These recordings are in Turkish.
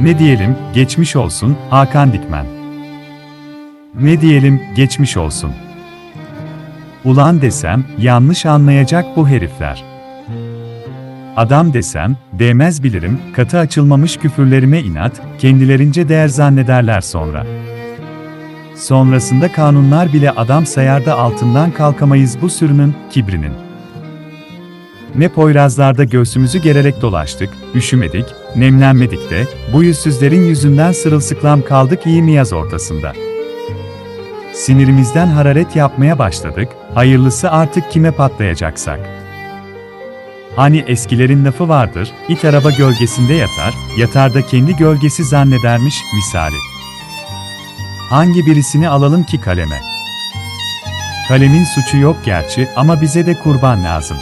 Ne diyelim, geçmiş olsun, Hakan Dikmen. Ne diyelim, geçmiş olsun. Ulan desem, yanlış anlayacak bu herifler. Adam desem, değmez bilirim, katı açılmamış küfürlerime inat, kendilerince değer zannederler sonra. Sonrasında kanunlar bile adam sayar da altından kalkamayız bu sürünün, kibrinin. Ne Poyrazlarda göğsümüzü gererek dolaştık, üşümedik, nemlenmedik de, bu yüzsüzlerin yüzünden sırılsıklam kaldık iyi mi yaz ortasında. Sinirimizden hararet yapmaya başladık, hayırlısı artık kime patlayacaksak. Hani eskilerin lafı vardır, it araba gölgesinde yatar, yatar da kendi gölgesi zannedermiş misali. Hangi birisini alalım ki kaleme? Kalemin suçu yok gerçi ama bize de kurban lazım.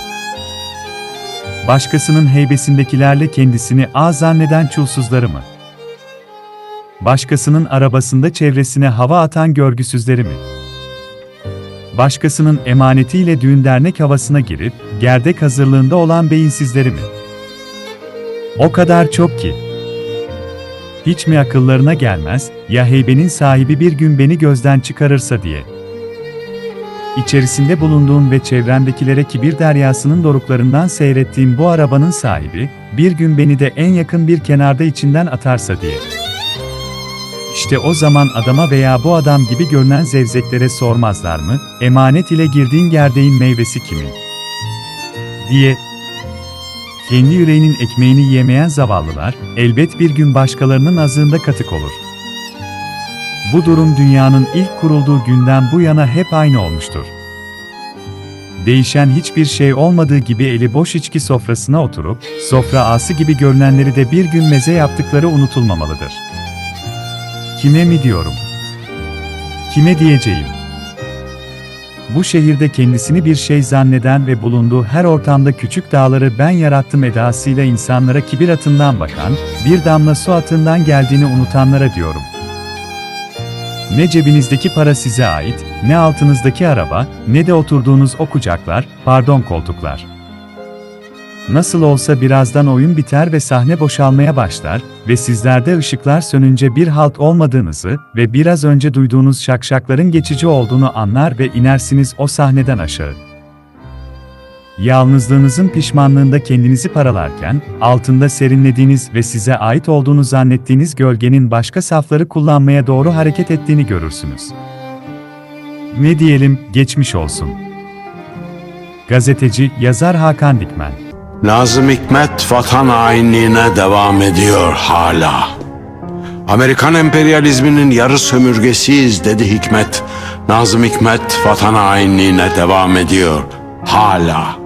Başkasının heybesindekilerle kendisini az zanneden çulsuzları mı? Başkasının arabasında çevresine hava atan görgüsüzleri mi? Başkasının emanetiyle düğün dernek havasına girip, gerdek hazırlığında olan beyinsizleri mi? O kadar çok ki. Hiç mi akıllarına gelmez, ya heybenin sahibi bir gün beni gözden çıkarırsa diye. İçerisinde bulunduğum ve çevremdekilere kibir deryasının doruklarından seyrettiğim bu arabanın sahibi, bir gün beni de en yakın bir kenarda içinden atarsa diye. İşte o zaman adama veya bu adam gibi görünen zevzeklere sormazlar mı, emanet ile girdiğin gerdeğin meyvesi kimin? diye. Kendi yüreğinin ekmeğini yemeyen zavallılar, elbet bir gün başkalarının azığında katık olur. Bu durum dünyanın ilk kurulduğu günden bu yana hep aynı olmuştur. Değişen hiçbir şey olmadığı gibi eli boş içki sofrasına oturup, sofra ası gibi görünenleri de bir gün meze yaptıkları unutulmamalıdır. Kime mi diyorum? Kime diyeceğim? Bu şehirde kendisini bir şey zanneden ve bulunduğu her ortamda küçük dağları ben yarattım edasıyla insanlara kibir atından bakan, bir damla su atından geldiğini unutanlara diyorum. Ne cebinizdeki para size ait, ne altınızdaki araba, ne de oturduğunuz o kucaklar, pardon koltuklar. Nasıl olsa birazdan oyun biter ve sahne boşalmaya başlar ve sizlerde ışıklar sönünce bir halt olmadığınızı ve biraz önce duyduğunuz şakşakların geçici olduğunu anlar ve inersiniz o sahneden aşağı. Yalnızlığınızın pişmanlığında kendinizi paralarken, altında serinlediğiniz ve size ait olduğunu zannettiğiniz gölgenin başka safları kullanmaya doğru hareket ettiğini görürsünüz. Ne diyelim, geçmiş olsun. Gazeteci, yazar Hakan Dikmen Nazım Hikmet vatan hainliğine devam ediyor hala. Amerikan emperyalizminin yarı sömürgesiyiz dedi Hikmet. Nazım Hikmet vatan hainliğine devam ediyor hala.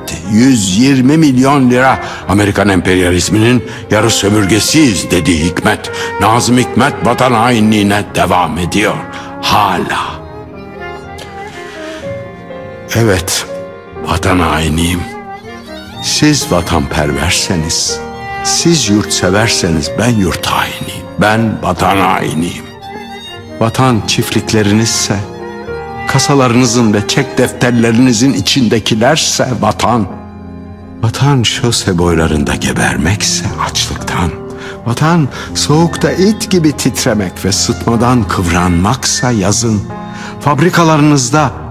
120 milyon lira Amerikan emperyalizminin yarı sömürgesiyiz dedi Hikmet. Nazım Hikmet vatan hainliğine devam ediyor. Hala. Evet, vatan hainiyim. Siz vatanperverseniz, siz yurtseverseniz ben yurt hainiyim. Ben vatan hainiyim. Vatan çiftliklerinizse, kasalarınızın ve çek defterlerinizin içindekilerse vatan. Vatan şose boylarında gebermekse açlıktan. Vatan soğukta it gibi titremek ve sıtmadan kıvranmaksa yazın. Fabrikalarınızda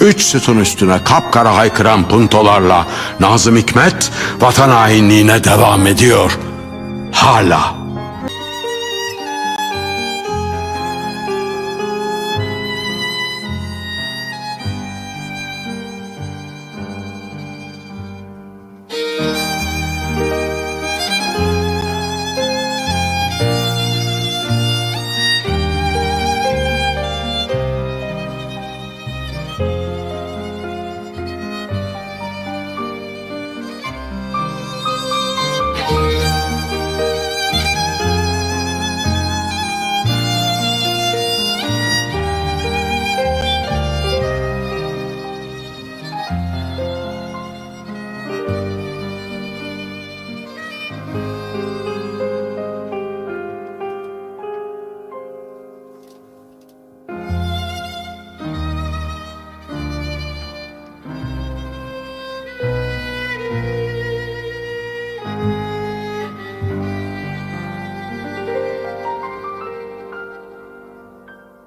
Üç sütun üstüne kapkara haykıran puntolarla Nazım Hikmet vatan hainliğine devam ediyor. Hala.